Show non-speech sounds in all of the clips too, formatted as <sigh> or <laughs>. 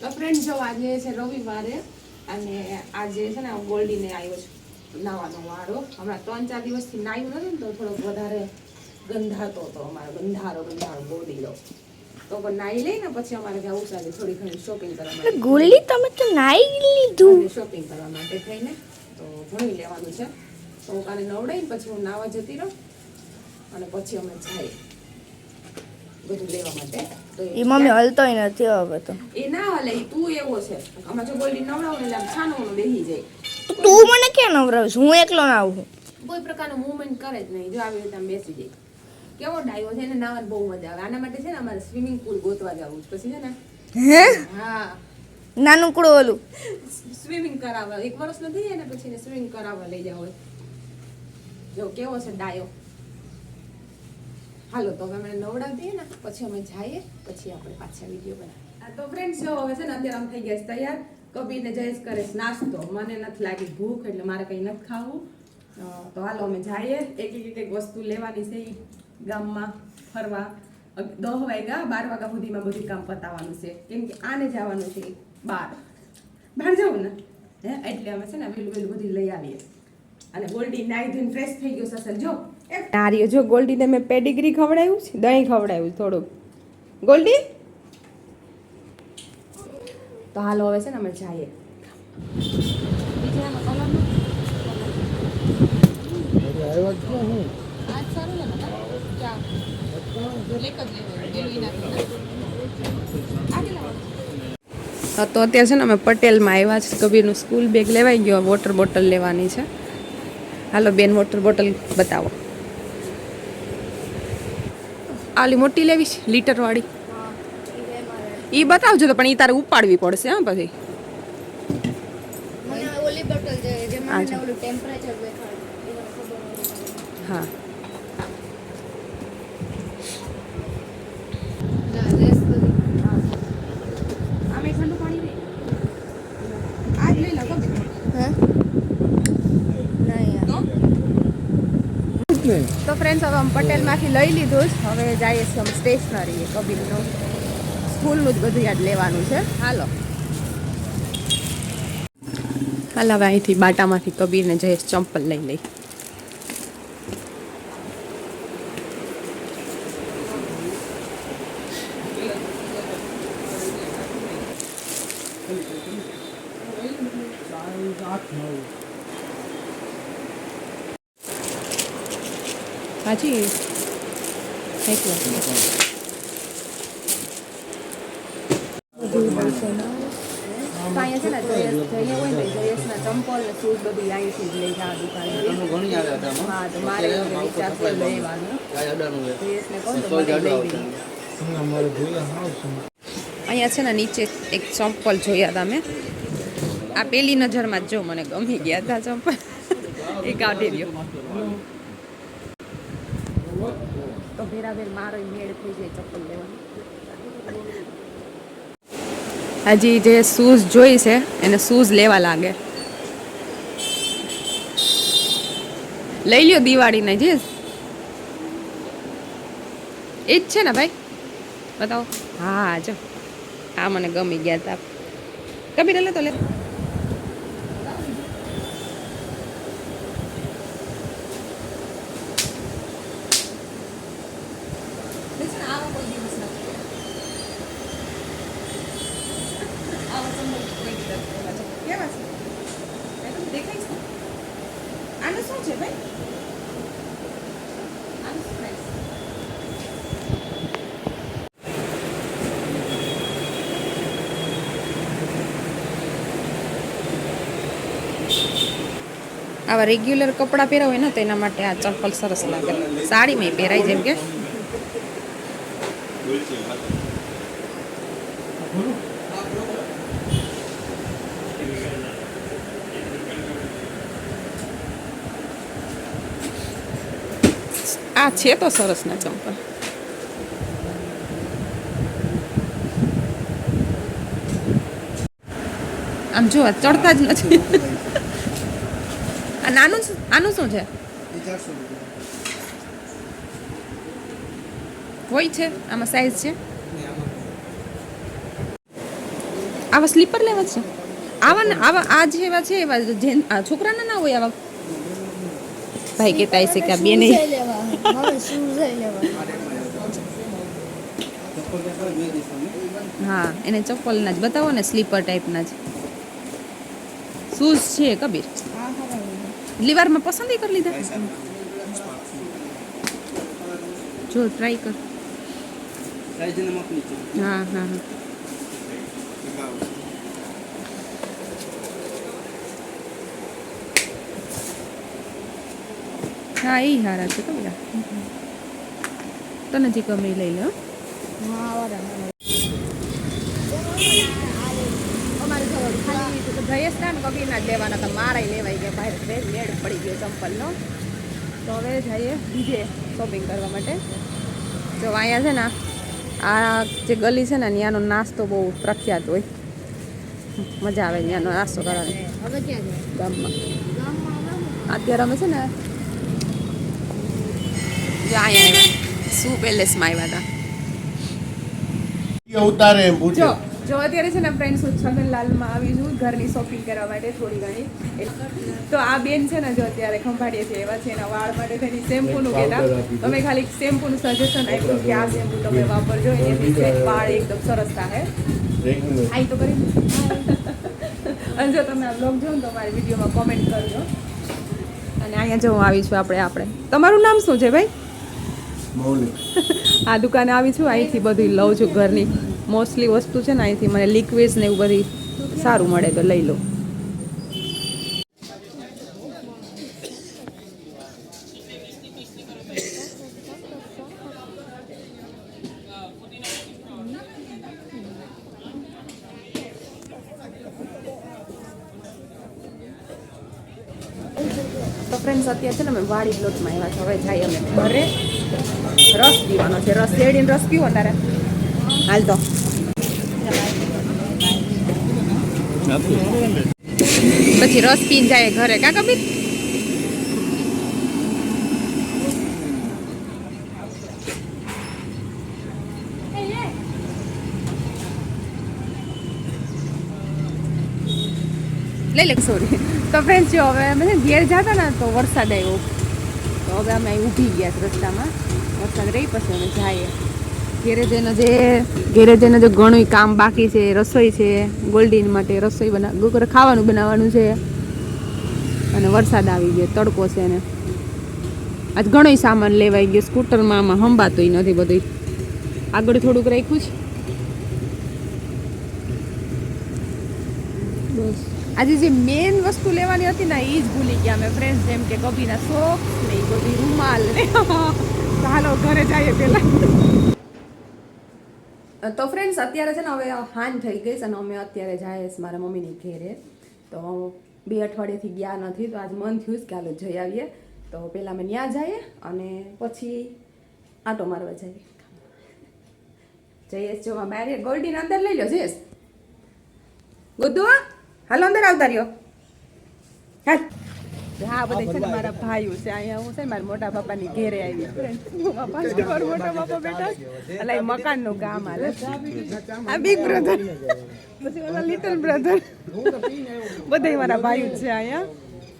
તો ફ્રેન્ડ જો આજે છે રવિવારે અને આજે છે ને ગોલ્ડીને આવ્યો છે. નાવાનો વારો. હમણાં ત્રણ ચાર દિવસથી નાયું નથી ને તો થોડોક વધારે ગંધાતો હતો અમારો ગંધારો ગંધારો બોડીલો તો પણ નાઈ લઈને પછી અમારે જવું છે થોડી ઘણી શોપિંગ કરવા માટે. ગોલી તમે તો નાઈ લીધું. શોપિંગ કરવા માટે થઈને તો ભણી લેવાનું છે. તો હું કાલે નવડાઈને પછી હું નાવા જતી રહું અને પછી અમે જઈએ. બધું લેવા માટે. એ મમ્મી હલતોય નથી હવે તો. એ ના હલે તું એવો છે. આમાં જો ગોલ્ડી નવડાવું ને એટલે આમ છાનોનું બેસી જાય. તું મને ક્યાં નવરાવીશ હું એકલો ના આવું. કોઈ પ્રકારનું મૂવમેન્ટ કરે જ નહીં. જો આવી રીતે આમ બેસી જાય. કેવો ડાયો છે ને નાવાની બહુ મજા આવે. આના માટે છે ને અમારે સ્વિમિંગ પુલ ગોતવા જવું છે. પછી છે ને હે? હા. નાનું કુડું ઓલું. સ્વિમિંગ કરાવવા. એક વર્ષનો નથી ને પછી સ્વિમિંગ કરાવવા લઈ જાવ જો કેવો છે ડાયો. હાલો, તો હવે અમે નવડાવી દઈએ ને, પછી અમે જઈએ, પછી આપણે પાછા વીડિયો બનાવીએ. તો ફ્રેન્ડ્સ જો હવે છે ને અત્યારે આમ થઈ ગયા છે તૈયાર. કબીરને જયેશ કરે નાસ્તો. મને નથી લાગી ભૂખ, એટલે મારે કંઈ નથી ખાવું. તો હાલો, અમે જઈએ. એક એક એક વસ્તુ લેવાની છે ગામમાં, ફરવા. દહ વાગ્યા, બાર વાગ્યા સુધીમાં બધું કામ પતાવવાનું છે. કેમ કે આને જવાનું છે બાર. બહાર જવું ને? હે, એટલે અમે છે ને વહેલું વહેલું બધું લઈ આવીએ. અને ગોલ્ડી નાઈ ધોઈને ફ્રેશ થઈ ગયો સસલ જો. નારીઓ, જો ગોલ્ડીને મેં પેડિગ્રી ખવડાવ્યું છે, દહીં ખવડાવ્યું થોડુંક. ગોલ્ડી? તો હાલો હવે છે ને અમે જઈએ. તો અત્યારે છે ને અમે પટેલમાં આવ્યા છે કબીરનું સ્કૂલ બેગ લેવાઈ ગયો વોટર બોટલ લેવાની છે. હાલો બેન વોટર બોટલ બતાવો. આલી મોટી લેવી છે લીટર વાળી? ઈ બતાવજો તો પણ એ તારે ઉપાડવી પડશે હા પછી. હા, મને જો. ઓલું ટેમ્પરેચર દેખાડે એમાં ખબર હોય. હા ના, લેસ બધી. આમે ઠંડુ પાણી નહીં આજ લઈ લો કબીર હે? નહીં યાર. તો ફ્રેન્ડ્સ હવે અમે પટેલમાંથી લઈ લીધું જ. હવે જઈએ છીએ અમે સ્ટેશનરી કબીરનું. સ્કૂલનું જ બધું યાદ લેવાનું છે. હાલો. હાલ હવે અહીંથી બાટામાંથી કબીરને જયેશ ચંપલ લઈ લઈ. હાજી એક ચંપલ ને શૂઝ બધું જ લઈ જવા દુકાને હા તો અહીંયા છે ને નીચે એક ચંપલ જોયા હતા મેં આ પેલી નજરમાં જ જો મને ગમી ગયા હતા ચંપલ. <laughs> એ કાઢી રહ્યો તો ભેરાભેર મારો મેળ થઈ જાય ચપ્પલ લેવાનો. હજી જે શૂઝ જોઈ છે, એને શૂઝ લેવા લાગે. લઈ લ્યો દિવાળીને જે. એ જ છે ને ભાઈ? બતાવો. હા, જો. આ મને ગમી ગયા હતા કબીર, લે તો લે. આવા રેગ્યુલર કપડાં પહેરા હોય ને, તો એના માટે આ ચપ્પલ સરસ લાગે. સાડીમાં પહેરાય જેમ કે. આ છે તો સરસ ના ચંપલ આમ જો ચડતા જ નથી. આ નાનું આનું શું છે? હોય છે? આમાં સાઈઝ છે? આવા સ્લીપર લેવા છે? આવા આવા આ જેવા છે, એવા છોકરાના ના હોય આવા? ભાઈ કહેતા હશે કે આ બે નહીં લેવા હવે શૂઝ લેવા હા એને ચપ્પલના જ. બતાવો ને સ્લીપર ટાઈપના જ. શૂઝ છે કબીર? લીવારમાં પસંદ કરી લીધા? જો ટ્રાય કર. હા હા હા. હા એ હારા છે કબીરા તને જે ગમે લઈ લે જયેશ ના કબીરના જ લેવાના હતા મારા લેવાઈ ગયા બહાર મેળ પડી ગયો ચંપલનો તો હવે જઈએ બીજે શોપિંગ કરવા માટે જો અહીંયા છે ને આ જે ગલી છે ને, ત્યાંનો નાસ્તો બહુ પ્રખ્યાત હોય. મજા આવે ત્યાંનો નાસ્તો કરવાની. અત્યારે અમે છે ને જો અહીંયા આવ્યા શું પેલેસમાં આવ્યા હતા ઉતારે જો જો અત્યારે છે ને ફ્રેન્ડ્સ હું છગનલાલમાં આવી છું ઘરની શોપિંગ કરવા માટે થોડી ઘણી. તો આ બેન છે ને જો અત્યારે ખંભાળીએ છે એવા છે એના વાળ માટે તેની શેમ્પૂનું કહેતા. તમે ખાલી શેમ્પૂનું સજેશન આપ્યું કે આ શેમ્પૂ તમે વાપરજો એનાથી છે વાળ એકદમ સરસ થાય. આઈ તો કરી અને જો તમે આ બ્લોગ જો ને તો મારી વિડીયોમાં કોમેન્ટ કરજો. અને અહીંયા જો હું આવી છું આપણે આપણે. તમારું નામ શું છે ભાઈ? <laughs> આ દુકાને આવી છું, અહીંથી બધું લઉં છું ઘરની. મોસ્ટલી વસ્તુ છે ને, અહીંથી મને લિક્વિડ્સ ને એવું બધી સારું મળે તો લઈ લો તો ફ્રેન્ડ્સ અત્યારે છે ને અમે વાડી પ્લોટમાં આવ્યા છે હવે જાય અમે ઘરે. રસ પીવાનો છે રસ શેરડીનો રસ પીવો તારે હાલ તો પછી રસ પીને જાય ઘરે કા કબીર લઈ લે સોરી તો ફ્રેન્ડ જો હવે અમે ઘેર જતા ને તો વરસાદ આવ્યો હવે અમે ઊભી ગયા રસ્તામાં. વરસાદ રહી પછી અમે જઈએ. ઘેરે જઈને જે ઘેરે જઈને જે ઘણું કામ બાકી છે, રસોઈ છે, ગોલ્ડીન માટે રસોઈ બના ખાવાનું બનાવવાનું છે. અને વરસાદ આવી ગયો, તડકો છે ને. આજ ઘણોય સામાન લેવાઈ ગયો, સ્કૂટરમાં આમાં હંબાતું નથી બધું આગળ થોડુંક રાખ્યું છે. બસ. આજે જે મેઇન વસ્તુ લેવાની હતી ને એ જ ભૂલી ગયા અમે ફ્રેન્ડ્સ જેમ કે કબીના સોક્સ ને એ બધી રૂમાલ. <laughs> ને હાલો, ઘરે જઈએ પેલા તો ફ્રેન્ડ્સ અત્યારે છે ને હવે હાન થઈ ગઈ છે અને અમે અત્યારે જઈએ મારા મમ્મીની ઘેરે. તો બે અઠવાડિયાથી ગયા નથી, તો આજ મન થયું કે હાલો જઈ આવીએ. તો પહેલાં અમે ત્યાં જઈએ અને પછી આટો મારવા જઈએ. જયેશ જો બારે ગોલ્ડીને અંદર લઈ લો જયેશ ગુદ્દુ હાલો અંદર આવતા રહ્યો હાલ હા બધા છે ને મારા ભાઈઓ છે અહીંયા હું છે મારા મોટા બાપાની ઘેરે આવી મોટા બાપા બેઠા છે. એટલે મકાનનું કામ હાલે આ બિગ બ્રધર પછી ઓલા લિટલ બ્રધર બધા મારા ભાઈઓ છે અહીંયા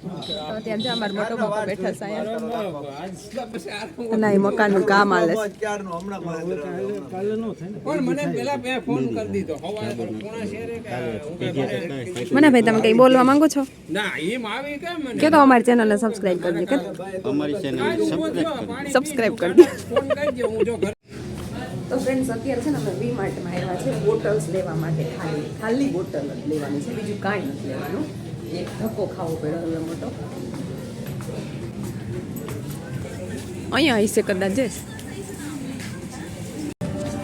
તો ત્યાં જ્યાં. મારા મોટો બાપા બેઠા અહીંયા અને મકાનનું કામ હાલે મને પેલા બે ફોન કરી દીધો. હવારે પોણા શેરે કે મને ભાઈ તમે કઈ બોલવા માંગો છો? ના એમ આવી કેમ મને. કે તો અમારી ચેનલને સબસ્ક્રાઇબ કરજો કે? અમારી ચેનલ સબસ્ક્રાઇબ કરજો ફોન કરી દો હું જો ઘરે તો ફ્રેન્ડ્સ અત્યારે છે ને અમે વી માર્ટમાં આવ્યા છે બોટલ્સ લેવા માટે ખાલી ખાલી બોટલ જ લેવાની છે બીજું કાંઈ નથી લેવાનું. એક ધક્કો ખાવો પડ્યો હવે મોટો અહીંયા હશે કદાચ જઈશ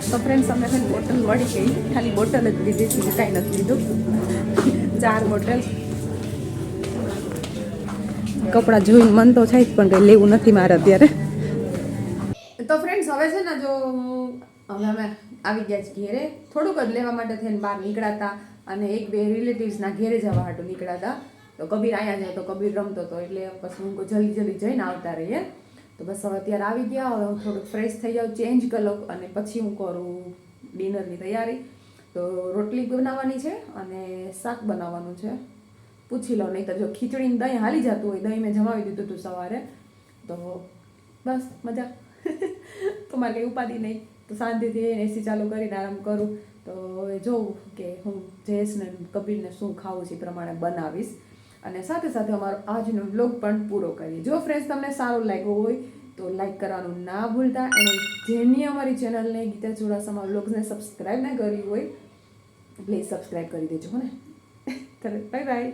તો ફ્રેન્ડ્સ અમે છે બોટલ મળી ગઈ ખાલી બોટલ જ લીધી છે કાંઈ નથી લીધું ચાર બોટલ કપડાં જોઈને મન તો થાય જ પણ કંઈ લેવું નથી મારે અત્યારે. તો ફ્રેન્ડ્સ હવે છે ને જો હવે અમે આવી ગયા છે ઘેરે. થોડુંક જ લેવા માટે થઈને બહાર નીકળાતા અને એક બે રિલેટિવ્સના ઘેરે જવા હાટું હતા તો. કબીર અહીંયા જાય તો કબીર રમતો હતો એટલે પછી હું જલ્દી જલ્દી જઈને આવતા રહીએ. તો બસ હવે અત્યારે આવી ગયા, હવે હું થોડુંક ફ્રેશ થઈ જાઉં ચેન્જ કરી અને પછી હું કરું ડિનરની તૈયારી. તો રોટલી બનાવવાની છે અને શાક બનાવવાનું છે. પૂછી લો નહીં તો જો ખીચડીને દહીં હાલી જતું હોય, દહીં મેં જમાવી દીધું હતું સવારે. તો બસ, મજા. <laughs> તો મારે કંઈ ઉપાધિ નહીં. તો શાંતિથી એસી ચાલુ કરીને આરામ કરું. તો હવે જોઉં કે હું જયેશને કબીરને શું ખાવું છે એ પ્રમાણે બનાવીશ. અને સાથે સાથે અમારો આજનો વ્લોગ પણ પૂરો કરીએ. જો ફ્રેન્ડ્સ તમને સારો લાગ્યો હોય તો લાઈક કરવાનું ના ભૂલતા. અને જેની અમારી ચેનલને ગીતા ચુડાસમા વ્લોગ્સને સબસ્ક્રાઈબ ના કરી હોય પ્લીઝ સબસ્ક્રાઈબ કરી દેજો ને ને? Bye bye